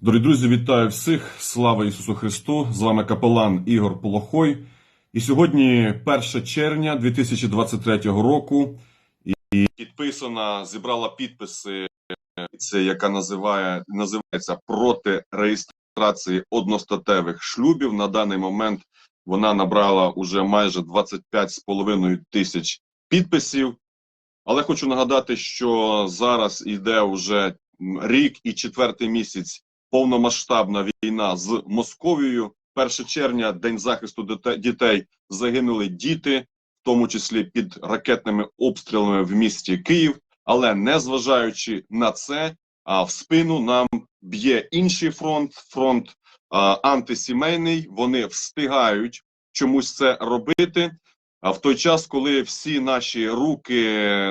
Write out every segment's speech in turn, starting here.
Дорогі друзі, вітаю всіх! Слава Ісусу Христу! З вами капелан Ігор Полохой. І сьогодні 1 червня 2023 року. І підписана, зібрала підписи, яка називає, називається проти реєстрації одностатевих шлюбів. На даний момент вона набрала уже майже 25,5 тисяч підписів. Але хочу нагадати, що зараз іде вже рік і четвертий місяць повномасштабна війна з Московією. 1 червня, день захисту дітей, загинули діти, в тому числі під ракетними обстрілами в місті Київ. Але незважаючи на це, а в спину нам б'є інший фронт, фронт а, антисімейний. Вони встигають чомусь це робити. А в той час, коли всі наші руки,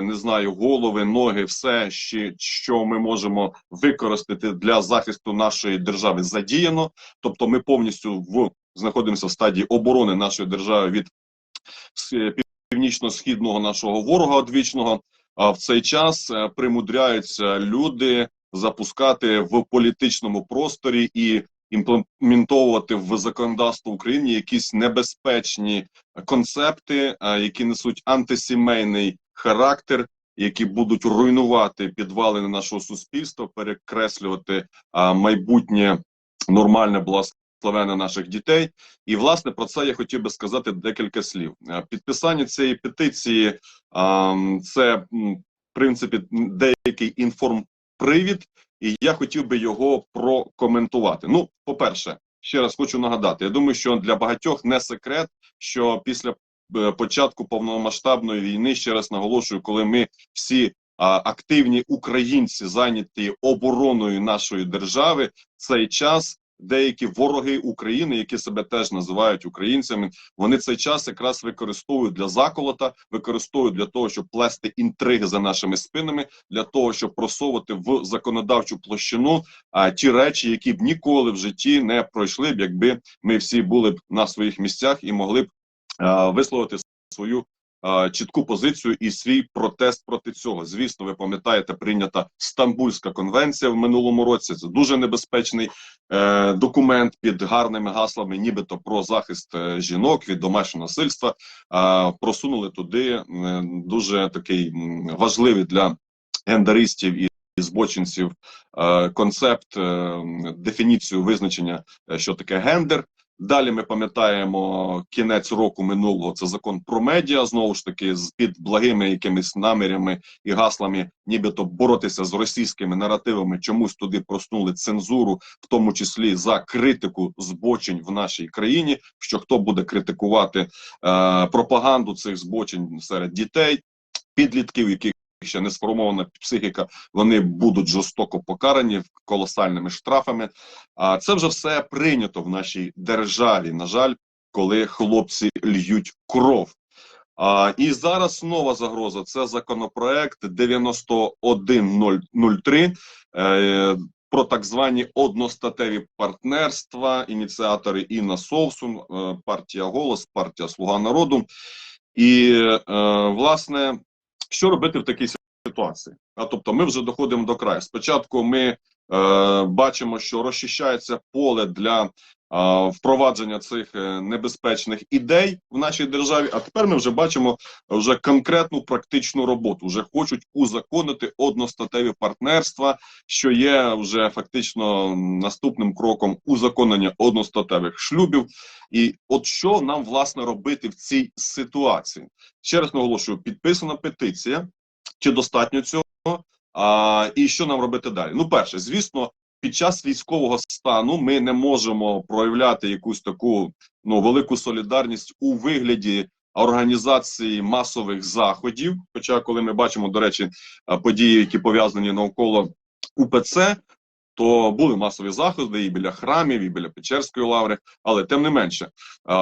не знаю, голови, ноги, все, що ми можемо використати для захисту нашої держави, задіяно. Тобто, ми повністю в знаходимося в стадії оборони нашої держави від північно-східного нашого ворога одвічного. А в цей час е, примудряються люди запускати в політичному просторі і імплементовувати в законодавство України якісь небезпечні концепти, які несуть антисімейний характер, які будуть руйнувати підвалини нашого суспільства, перекреслювати майбутнє нормальне благословенне наших дітей. І власне про це я хотів би сказати декілька слів. Підписання цієї петиції це в принципі деякий інформпривід, і я хотів би його прокоментувати. Ну, по-перше, ще раз хочу нагадати. Я думаю, що для багатьох не секрет, що після е, початку повномасштабної війни, ще раз наголошую, коли ми всі активні українці зайняті обороною нашої держави, цей час деякі вороги України, які себе теж називають українцями, вони цей час якраз використовують для заколота, використовують для того, щоб плести інтриги за нашими спинами, для того, щоб просовувати в законодавчу площину а, ті речі, які б ніколи в житті не пройшли б, якби ми всі були б на своїх місцях і могли б а, висловити свою чітку позицію і свій протест проти цього. Звісно, ви пам'ятаєте, прийнята Стамбульська конвенція в минулому році. Це дуже небезпечний е, документ під гарними гаслами, нібито про захист е, жінок від домашнього насильства. А, просунули туди е, дуже такий важливий для гендаристів і збочинців е, концепт, е, дефініцію визначення, е, що таке гендер. Далі ми пам'ятаємо кінець року минулого. Це закон про медіа. Знову ж таки, з під благими якимись намірями і гаслами, нібито боротися з російськими наративами. Чомусь туди проснули цензуру, в тому числі за критику збочень в нашій країні. Що хто буде критикувати е, пропаганду цих збочень серед дітей, підлітків, яких ще не сформована психіка, вони будуть жорстоко покарані колосальними штрафами. А це вже все прийнято в нашій державі. На жаль, коли хлопці льють кров. А, і зараз нова загроза. Це законопроект 9103 е, про так звані одностатеві партнерства. Ініціатори Інна Совсун, е, партія Голос, партія Слуга народу. І е, власне, що робити в такій ситуації? А тобто, ми вже доходимо до краю. Спочатку ми бачимо, що розчищається поле для е, впровадження цих е, небезпечних ідей в нашій державі. А тепер ми вже бачимо вже конкретну практичну роботу. Вже хочуть узаконити одностатеві партнерства, що є вже фактично наступним кроком узаконення одностатевих шлюбів. І от що нам власне робити в цій ситуації? Ще раз наголошую: підписана петиція. Чи достатньо цього? А, і що нам робити далі? Ну, перше, звісно, під час військового стану ми не можемо проявляти якусь таку ну велику солідарність у вигляді організації масових заходів. Хоча, коли ми бачимо, до речі, події, які пов'язані навколо УПЦ, то були масові заходи і біля храмів, і біля Печерської лаври, але тим не менше,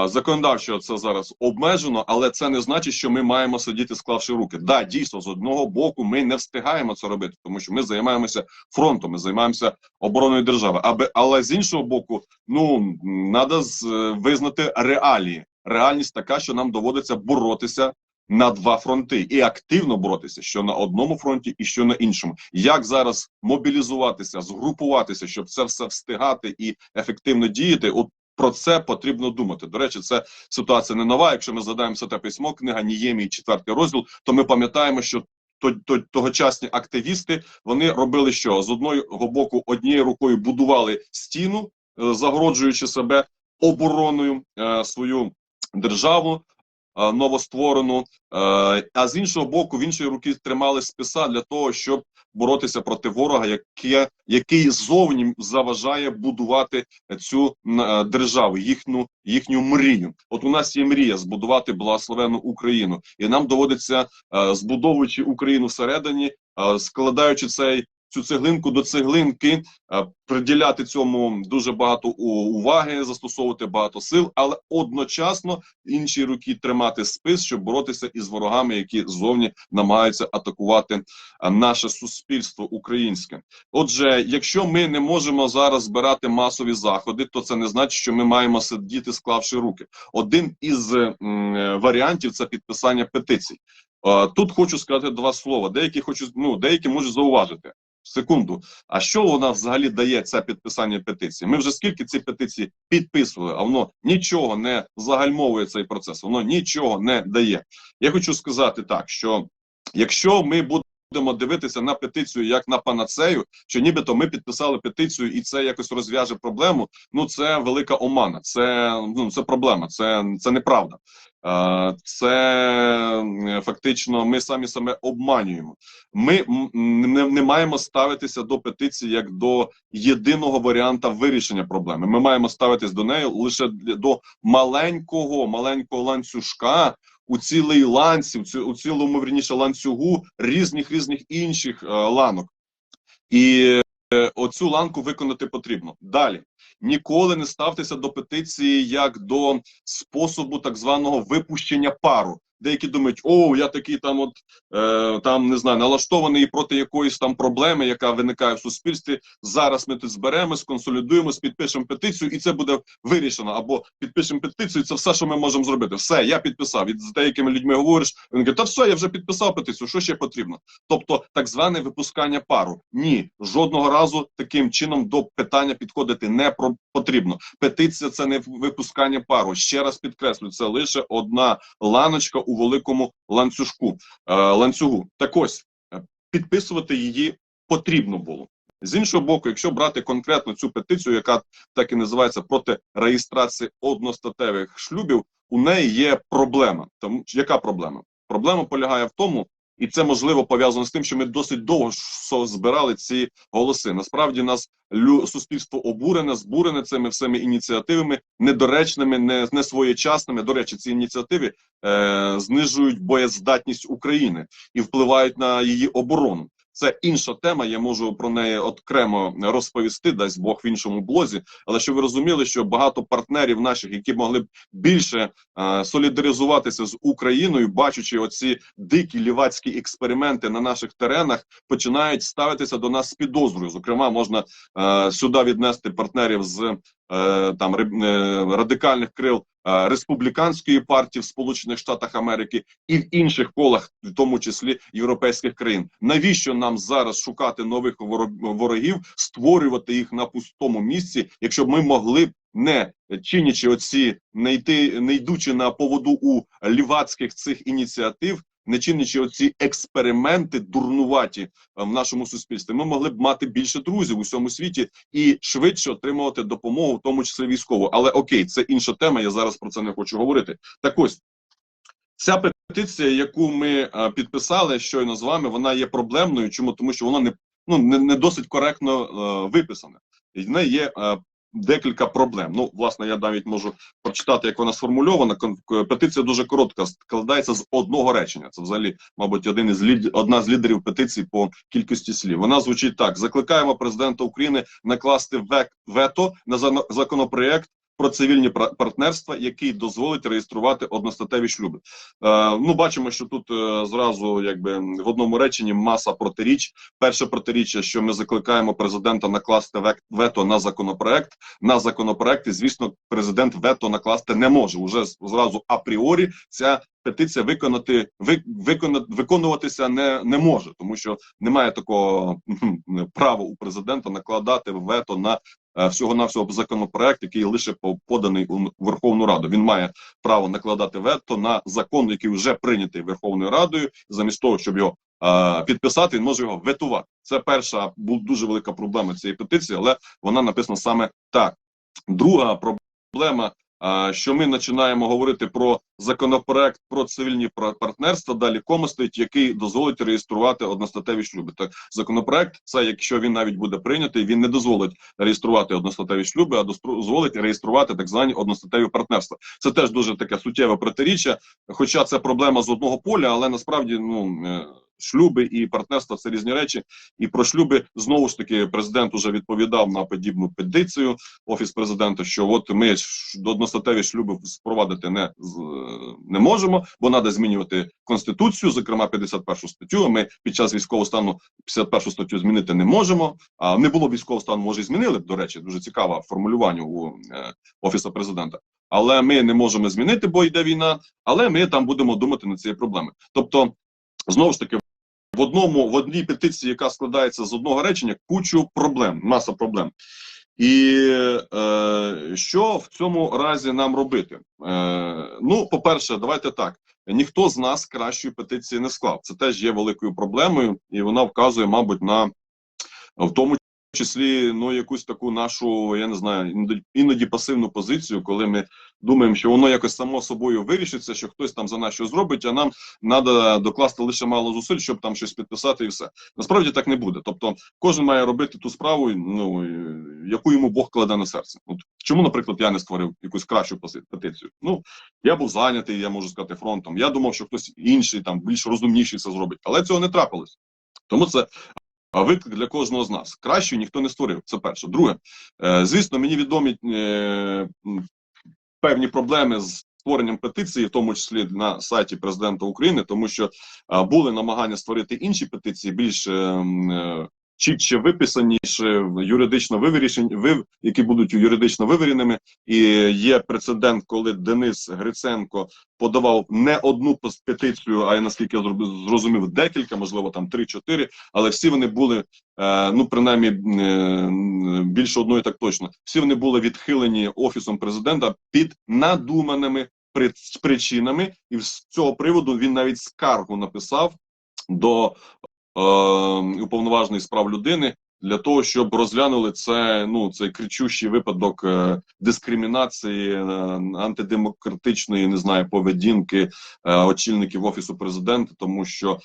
законодавчо це зараз обмежено, але це не значить, що ми маємо сидіти, склавши руки. Да, дійсно, з одного боку, ми не встигаємо це робити, тому що ми займаємося фронтом, ми займаємося обороною держави. Аби але з іншого боку, ну треба визнати реалії. Реальність така, що нам доводиться боротися на два фронти і активно боротися, що на одному фронті і що на іншому. Як зараз мобілізуватися, згрупуватися, щоб це все встигати і ефективно діяти? От про це потрібно думати. До речі, це ситуація не нова. Якщо ми згадаємо те письмо, книга Ніємії, четвертий розділ, то ми пам'ятаємо, що то, то, тогочасні активісти вони робили що з одного боку, однією рукою будували стіну, е, загороджуючи себе обороною е, свою державу. Е, Новостворену, е, а з іншого боку, в іншої руки тримали списа для того, щоб боротися проти ворога, яке, який зовні заважає будувати цю е, державу, їхню їхню мрію. От у нас є мрія збудувати благословену Україну, і нам доводиться, збудовуючи Україну всередині, складаючи цей цю цеглинку до цеглинки, е, приділяти цьому дуже багато уваги, застосовувати багато сил, але одночасно інші руки тримати спис, щоб боротися із ворогами, які зовні намагаються атакувати е, наше суспільство українське. Отже, якщо ми не можемо зараз збирати масові заходи, то це не значить, що ми маємо сидіти, склавши руки. Один із е, варіантів це підписання петицій. Тут хочу сказати два слова. Деякі хочу, ну деякі можуть зауважити. Секунду, а що вона взагалі дає це підписання петиції? Ми вже скільки ці петиції підписували, а воно нічого не загальмовує цей процес, воно нічого не дає. Я хочу сказати так, що якщо ми будемо дивитися на петицію як на панацею, що нібито ми підписали петицію і це якось розв'яже проблему. Ну це велика омана, це ну це проблема, це, це неправда. Е, Це фактично ми самі себе обманюємо. Ми не, не маємо ставитися до петиції як до єдиного варіанта вирішення проблеми. Ми маємо ставитись до неї лише до маленького, маленького ланцюжка у цілий ланці, у ці- у цілому вірніше ланцюгу різних різних інших е, ланок. І е, оцю ланку виконати потрібно. Далі ніколи не ставтеся до петиції як до способу так званого випущення пару. Деякі думають, о, я такий там, от е, там не знаю, налаштований проти якоїсь там проблеми, яка виникає в суспільстві. Зараз ми тут зберемось, консолідуємось, підпишемо петицію, і це буде вирішено. Або підпишемо петицію, це все, що ми можемо зробити. Все, я підписав. І з деякими людьми говориш, він каже, та все, я вже підписав петицію. Що ще потрібно? Тобто, так зване випускання пару. Ні, жодного разу таким чином до питання підходити не потрібно. Петиція це не випускання пару. Ще раз підкреслю, це лише одна ланочка великому ланцюжку е, ланцюгу. Так ось е, підписувати її потрібно було. З іншого боку, якщо брати конкретно цю петицію, яка так і називається проти реєстрації одностатевих шлюбів, у неї є проблема. Тому яка проблема? Проблема полягає в тому, і це можливо пов'язано з тим, що ми досить довго збирали ці голоси. Насправді нас лю суспільство обурене, збурене цими всіми ініціативами, недоречними, не, не своєчасними. До речі, ці ініціативи е, знижують боєздатність України і впливають на її оборону. Це інша тема. Я можу про неї окремо розповісти, дасть Бог в іншому блозі. Але щоб ви розуміли, що багато партнерів наших, які могли б більше е, солідаризуватися з Україною, бачачи оці дикі лівацькі експерименти на наших теренах, починають ставитися до нас з підозрою. Зокрема, можна е, сюди віднести партнерів з там ре- е, радикальних крил е, республіканської партії в Сполучених Штатах Америки і в інших колах, в тому числі європейських країн. Навіщо нам зараз шукати нових воро- ворогів, створювати їх на пустому місці, якщо б ми могли не чинячи оці, не йти, не йдучи на поводу у лівацьких цих ініціатив. Не чинячи оці експерименти дурнуваті е, в нашому суспільстві, ми могли б мати більше друзів у всьому світі і швидше отримувати допомогу, в тому числі військову. Але окей, це інша тема. Я зараз про це не хочу говорити. Так ось ця петиція, яку ми е, підписали щойно з вами, вона є проблемною. Чому тому, що вона не ну не, не досить коректно е, виписана, і в неї є е, декілька проблем. Ну, власне, я навіть можу прочитати, як вона сформульована. Петиція дуже коротка, складається з одного речення. Це взагалі, мабуть, один із лід... одна з лідерів петиції по кількості слів. Вона звучить так: закликаємо президента України накласти век... вето на законопроєкт про цивільні партнерства, який дозволить реєструвати одностатеві шлюби. Е, ну, бачимо, що тут е, зразу, якби в одному реченні маса протиріч. Перше протиріччя, що ми закликаємо президента накласти вето на законопроект. На законопроект, звісно, президент вето накласти не може. Уже зразу апріорі ця петиція виконати ви, виконати виконуватися не, не може, тому що немає такого права у президента накладати вето на всього навсього законопроект, який лише поданий у Верховну Раду. Він має право накладати вето на закон, який вже прийнятий Верховною Радою, замість того, щоб його е, підписати, він може його ветувати. Це перша була дуже велика проблема цієї петиції, але вона написана саме так. Друга проблема. Що ми починаємо говорити про законопроект про цивільні пар- партнерства, далі кома стоїть, який дозволить реєструвати одностатеві шлюби. Так, законопроект, це якщо він навіть буде прийнятий, він не дозволить реєструвати одностатеві шлюби, а дозволить реєструвати так звані одностатеві партнерства. Це теж дуже таке суттєве протиріччя. Хоча це проблема з одного поля, але насправді ну е, шлюби і партнерства це різні речі. І про шлюби знову ж таки президент уже відповідав на подібну петицію офіс президента, що от ми одностатеві шлюби впровадити не не можемо, бо треба змінювати конституцію, зокрема 51 статтю. Ми під час військового стану 51 статтю змінити не можемо. А не було військового стану, може змінили. б, До речі, дуже цікаве формулювання у е, офісу президента. Але ми не можемо змінити, бо йде війна. Але ми там будемо думати над цією проблемою. Тобто, знову ж таки, в одному в одній петиції, яка складається з одного речення, кучу проблем, маса проблем. І е, що в цьому разі нам робити? Е, ну, по-перше, давайте так. Ніхто з нас кращої петиції не склав. Це теж є великою проблемою, і вона вказує, мабуть, на в тому числі ну якусь таку нашу, я не знаю, іноді, пасивну позицію, коли ми думаємо, що воно якось само собою вирішиться, що хтось там за нас щось зробить, а нам треба докласти лише мало зусиль, щоб там щось підписати, і все. Насправді так не буде. Тобто, кожен має робити ту справу, ну яку йому Бог кладе на серце. От чому, наприклад, я не створив якусь кращу петицію? Ну я був зайнятий, я можу сказати, фронтом. Я думав, що хтось інший там більш розумніший це зробить, але цього не трапилось. Тому це виклик для кожного з нас. Краще ніхто не створив. Це перше. Друге, е, звісно, мені відомі е, певні проблеми з створенням петиції, в тому числі на сайті президента України, тому що були намагання створити інші петиції, більш е, е, чітче виписаніше, юридично вивірішені, вив, які будуть юридично вивіреними. І є прецедент, коли Денис Гриценко подавав не одну петицію, а я наскільки я зрозумів, декілька, можливо, там 3-4, але всі вони були, е, ну принаймні е, більше одної так точно. Всі вони були відхилені офісом президента під надуманими причинами, і з цього приводу він навіть скаргу написав до е, уповноваженої справ людини. Для того щоб розглянули це, ну цей кричущий випадок е, дискримінації, е, антидемократичної, не знаю, поведінки е, очільників офісу президента, тому що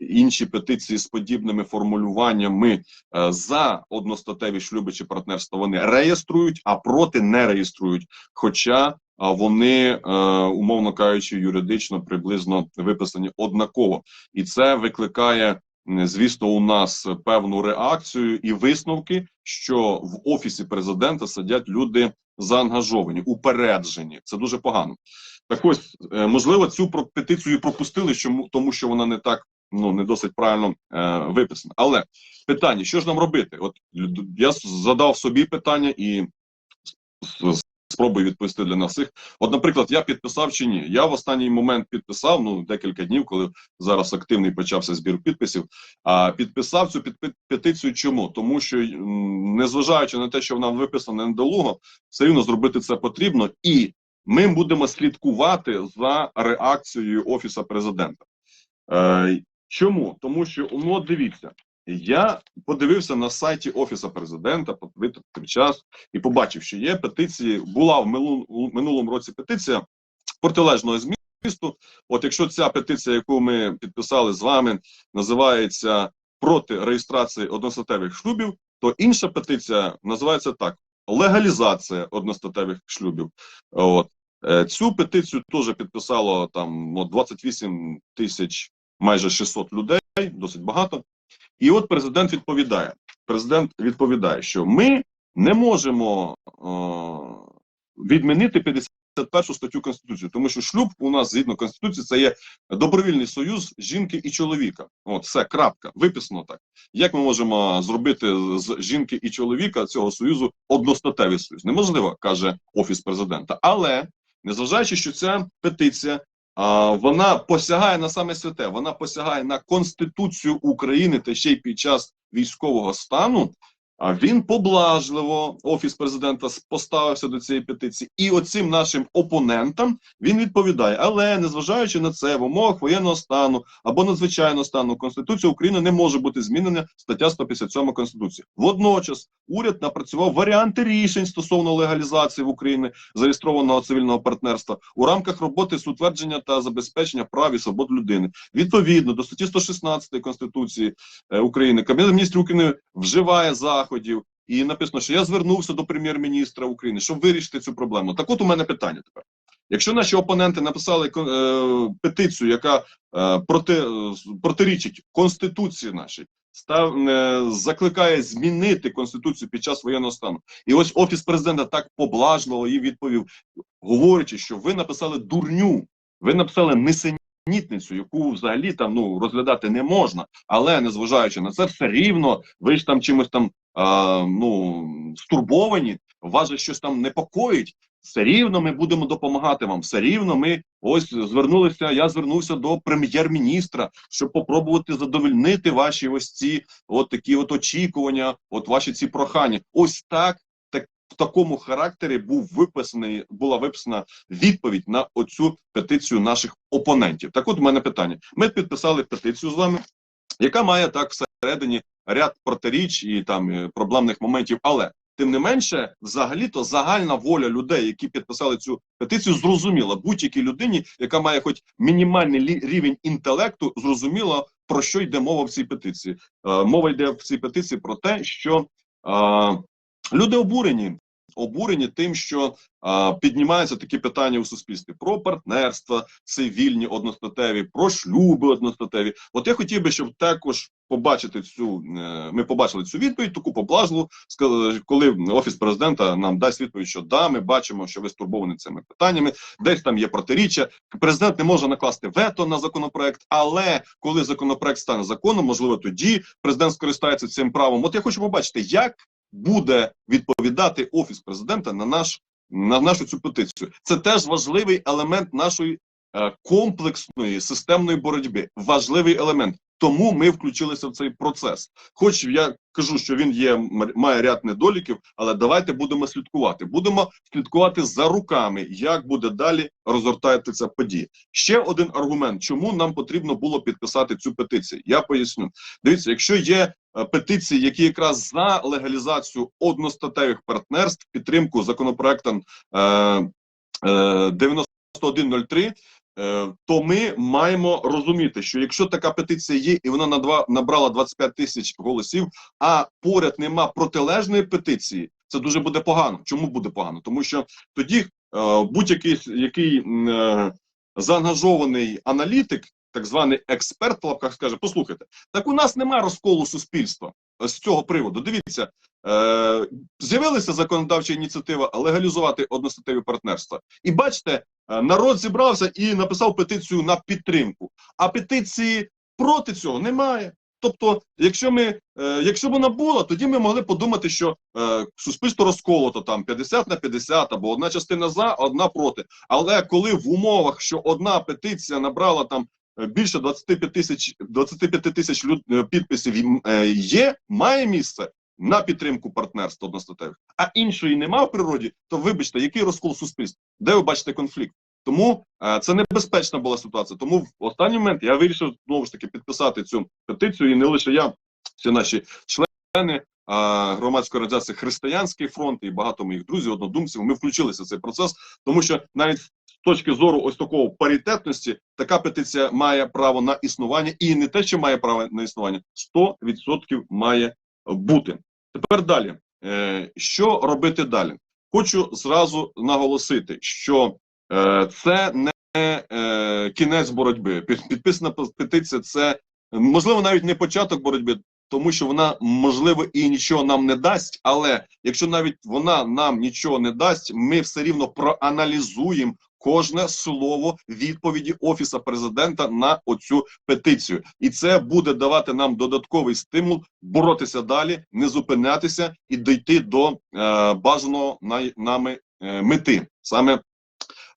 інші петиції з подібними формулюваннями за одностатеві шлюби чи партнерства вони реєструють, а проти не реєструють. Хоча а вони, е, умовно кажучи, юридично приблизно виписані однаково, і це викликає, звісно, у нас певну реакцію і висновки, що в офісі президента сидять люди заангажовані, упереджені. Це дуже погано. Так ось, е, можливо, цю петицію пропустили, тому, що вона не так ну не досить правильно е, виписана. Але питання: що ж нам робити? От я задав собі питання і спробую відповісти для нас всіх. От, наприклад, я підписав чи ні? Я в останній момент підписав, ну декілька днів, коли зараз активний почався збір підписів. А підписав цю петицію. Чому? Тому що, незважаючи на те, що вона виписана недолуго, все рівно зробити це потрібно, і ми будемо слідкувати за реакцією офіса президента. Е, чому? Тому що ну, дивіться. Я подивився на сайті Офісу президента, витратив час і побачив, що є петиції. Була в минулому, році петиція протилежного змісту. От якщо ця петиція, яку ми підписали з вами, називається проти реєстрації одностатевих шлюбів, то інша петиція називається так: легалізація одностатевих шлюбів. От Е, цю петицію теж підписало там ну, 28 тисяч майже 600 людей, досить багато. І от президент відповідає: президент відповідає, що ми не можемо е, відмінити 51 статтю Конституції, тому що шлюб у нас згідно Конституції це є добровільний союз жінки і чоловіка. От все, крапка, виписано так. Як ми можемо зробити з жінки і чоловіка цього союзу одностатевий союз? Неможливо, каже офіс президента. Але незважаючи, що ця петиція. Вона посягає на саме святе, вона посягає на Конституцію України та ще й під час військового стану. А він поблажливо офіс президента поставився до цієї петиції, і оцим нашим опонентам він відповідає. Але незважаючи на це, в умовах воєнного стану або надзвичайного стану Конституція України не може бути змінена стаття 157 Конституції. Водночас уряд напрацював варіанти рішень стосовно легалізації в Україні зареєстрованого цивільного партнерства у рамках роботи з утвердження та забезпечення прав і свобод людини. Відповідно до статті 116 Конституції е, України, Кабінет міністрів України вживає заходів. І написано, що я звернувся до прем'єр-міністра України, щоб вирішити цю проблему. Так от у мене питання тепер. Якщо наші опоненти написали е, петицію, яка е, проти, е, протирічить Конституції нашій, став, е, закликає змінити Конституцію під час воєнного стану. І ось Офіс президента так поблажливо їй відповів, говорячи, що ви написали дурню, ви написали несенітницю, яку взагалі там ну розглядати не можна, але незважаючи на це, все рівно ви ж там чимось там ну стурбовані, вас же щось там непокоїть. Все рівно ми будемо допомагати вам. Все рівно ми ось звернулися. Я звернувся до прем'єр-міністра, щоб попробувати задовольнити ваші ось ці от такі от очікування, от ваші ці прохання. Ось так, так в такому характері був виписаний, була виписана відповідь на оцю петицію наших опонентів. Так, от у мене питання. Ми підписали петицію з вами, яка має так всередині ряд протиріч і там е, проблемних моментів, але тим не менше, взагалі-то загальна воля людей, які підписали цю петицію, зрозуміла будь-якій людині, яка має хоч мінімальний рівень інтелекту, зрозуміла про що йде мова в цій петиції. Е, мова йде в цій петиції про те, що е, люди обурені. Обурені тим, що а, піднімаються такі питання у суспільстві про партнерства, цивільні одностатеві, про шлюби одностатеві. От я хотів би, щоб також побачити цю. е, Ми побачили цю відповідь, таку поблажливу, коли офіс президента нам дасть відповідь, що да, ми бачимо, що ви стурбовані цими питаннями. Десь там є протиріччя. Президент не може накласти вето на законопроект, але коли законопроект стане законом, можливо, тоді президент скористається цим правом. От я хочу побачити, як буде відповідати офіс президента на наш на нашу цю петицію. Це теж важливий елемент нашої е, комплексної системної боротьби. Важливий елемент. Тому ми включилися в цей процес. Хоч я кажу, що він є має ряд недоліків, але давайте будемо слідкувати. Будемо слідкувати за руками, як буде далі розгортатися подія. Ще один аргумент, чому нам потрібно було підписати цю петицію. Я поясню. Дивіться, якщо є е, петиції, які якраз за легалізацію одностатевих партнерств, підтримку законопроектам е, е, 9103, е, то ми маємо розуміти, що якщо така петиція є, і вона набрала 25 тисяч голосів, а поряд нема протилежної петиції, це дуже буде погано. Чому буде погано? Тому що тоді будь-який який заангажований аналітик, так званий експерт, в лапках скаже: послухайте, так у нас немає розколу суспільства з цього приводу. Дивіться, е, з'явилася законодавча ініціатива легалізувати одностатеві партнерства. І бачите, е, народ зібрався і написав петицію на підтримку. А петиції проти цього немає. Тобто, якщо ми, е, якщо б вона була, тоді ми могли подумати, що е, суспільство розколото там 50 на 50, або одна частина за, одна проти. Але коли в умовах, що одна петиція набрала там більше 25 тисяч 25 тисяч люд, е, підписів е, є, має місце на підтримку партнерства одностатевих, а іншої нема в природі, то вибачте, який розкол суспільства? Де ви бачите конфлікт? Тому е, це небезпечна була ситуація. Тому в останній момент я вирішив знову ж таки підписати цю петицію, і не лише я, всі наші члени громадської організації Християнський фронт і багато моїх друзів, однодумців. Ми включилися в цей процес, тому що навіть точки зору ось такого паритетності, така петиція має право на існування, і не те, що має право на існування, 100% має бути. Тепер далі. Е, що робити далі? Хочу зразу наголосити, що е, це не е, кінець боротьби. Під- Підписана петиція це можливо навіть не початок боротьби. тому що вона можливо і нічого нам не дасть. Але якщо навіть вона нам нічого не дасть, ми все рівно проаналізуємо кожне слово відповіді офіса президента на оцю петицію, і це буде давати нам додатковий стимул боротися далі, не зупинятися і дійти до е, бажаного най- нами е, мети саме.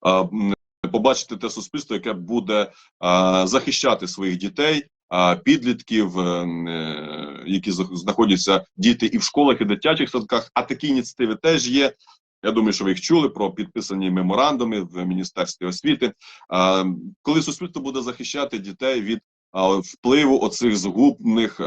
е, Побачити те суспільство, яке буде е, захищати своїх дітей, е, підлітків, е, е, які знаходяться діти і в школах, і дитячих садках. А такі ініціативи теж є. Я думаю, що ви їх чули про підписані меморандуми в Міністерстві освіти. Коли суспільство буде захищати дітей від впливу оцих згубних,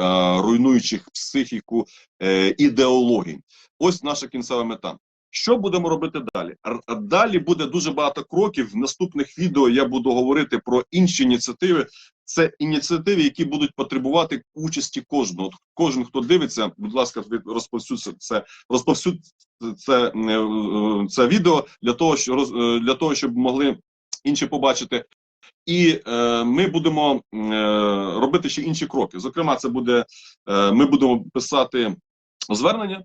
руйнуючих психіку е, ідеологій, ось наша кінцева мета. Що будемо робити далі? Далі буде дуже багато кроків. В наступних відео я буду говорити про інші ініціативи. Це ініціативи, які будуть потребувати участі кожного. Кожен, хто дивиться, будь ласка, розповсюдьте це, розповсюдь це, е, е, це відео для того, що е, для того, щоб могли інші побачити. І е, ми будемо е, робити ще інші кроки. Зокрема, це буде е, ми будемо писати звернення,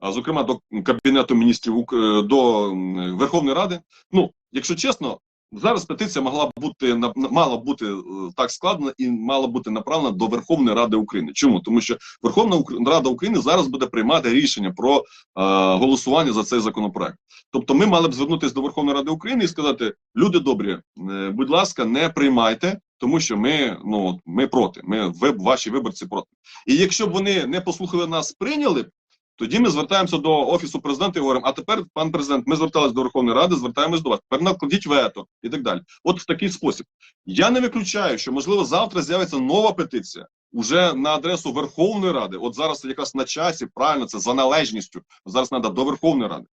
а зокрема до кабінету міністрів до Верховної Ради. Ну, якщо чесно, зараз петиція могла бути мала бути е, так складена і мала бути направлена до Верховної Ради України. Чому? Тому що Верховна Рада України зараз буде приймати рішення про е, голосування за цей законопроект. Тобто, ми мали б звернутися до Верховної Ради України і сказати: люди добрі, е, будь ласка, не приймайте. Тому що ми ну ми проти, ми ви ваші виборці проти. І якщо б вони не послухали нас, прийняли б, тоді ми звертаємося до офісу президента і говоримо: а тепер, пан президент, ми зверталися до Верховної Ради, звертаємось до вас. Тепер накладіть вето і так далі. От в такий спосіб. Я не виключаю, що можливо завтра з'явиться нова петиція. Уже на адресу Верховної Ради, от зараз якраз на часі, правильно, це за належністю. Зараз треба до Верховної Ради.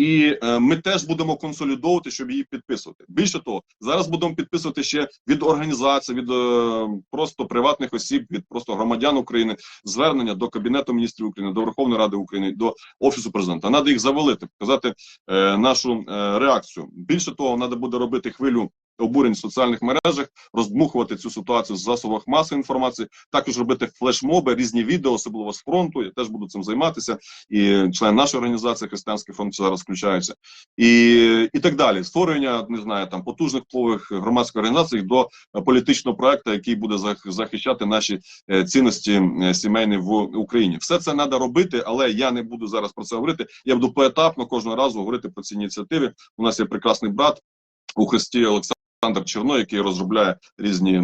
І е, ми теж будемо консолідовувати, щоб її підписувати. Більше того, зараз будемо підписувати ще від організацій, від е, просто приватних осіб, від просто громадян України звернення до Кабінету міністрів України, до Верховної Ради України, до Офісу президента. Надо їх завалити, показати е, нашу реакцію. Більше того, треба буде робити хвилю. Обурень в соціальних мережах, роздмухувати цю ситуацію в засобах масової інформації, також робити флешмоби, різні відео, особливо з фронту. Я теж буду цим займатися. І член нашої організації Християнський фронт зараз включається, і і так далі. Створення не знаю там потужних впливових громадських організацій до політичного проекту, який буде зах- захищати наші е, цінності е, сімейні в Україні. Все це треба робити, але я не буду зараз про це говорити. Я буду поетапно кожного разу говорити про ці ініціативи. У нас є прекрасний брат у Христі Олександр Черно, який розробляє різні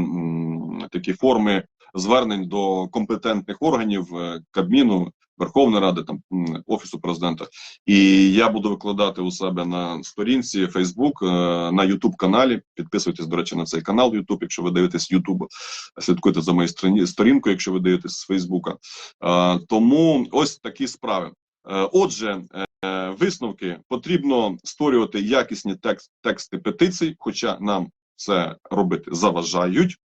такі форми звернень до компетентних органів е, Кабміну. Верховної Ради, там офісу президента, і я буду викладати у себе на сторінці Facebook, е, на YouTube каналі. Підписуйтесь, до речі, на цей канал YouTube, якщо ви дивитесь YouTube, слідкуйте за моєю сторінкою, якщо ви дивитесь з Фейсбука. Е, Тому ось такі справи. Е, Отже, е, висновки потрібно створювати якісні текст, тексти петицій, хоча нам це робити заважають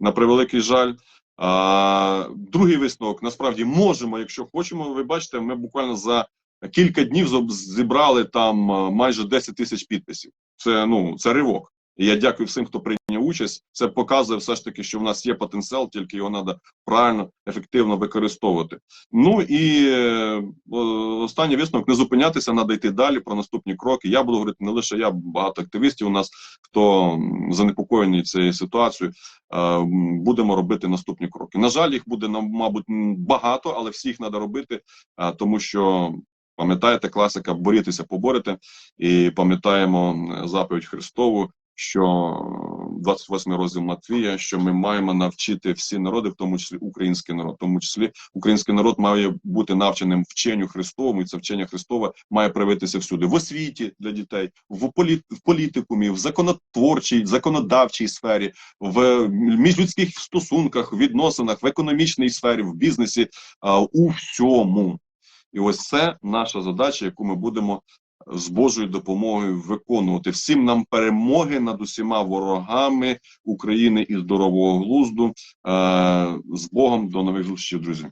на превеликий жаль. А, другий висновок насправді можемо, якщо хочемо. Ви бачите, ми буквально за кілька днів зібрали там майже 10 тисяч підписів. Це ну це ривок. І я дякую всім, хто прийняв участь. Це показує все ж таки, що в нас є потенціал, тільки його треба правильно, ефективно використовувати. Ну і е, останній висновок не зупинятися, треба йти далі про наступні кроки. Я буду говорити не лише я, багато активістів у нас, хто занепокоєний цією ситуацією. е, Будемо робити наступні кроки. На жаль, їх буде мабуть, багато, але всіх треба робити, е, тому що. Пам'ятаєте, класика борітися, поборете, і пам'ятаємо заповідь Христову, що 28 розділ Матвія, що ми маємо навчити всі народи, в тому числі український народ, в тому числі український народ має бути навченим вченню Христовому, і це вчення Христове має проявитися всюди в освіті для дітей, в полі в політикумі, в законотворчій, законодавчій сфері, в міжлюдських стосунках, відносинах, в економічній сфері, в бізнесі, у всьому. І ось це наша задача, яку ми будемо з Божою допомогою виконувати. Всім нам перемоги над усіма ворогами України і здорового глузду. Е, з Богом до нових зустрічей, друзі.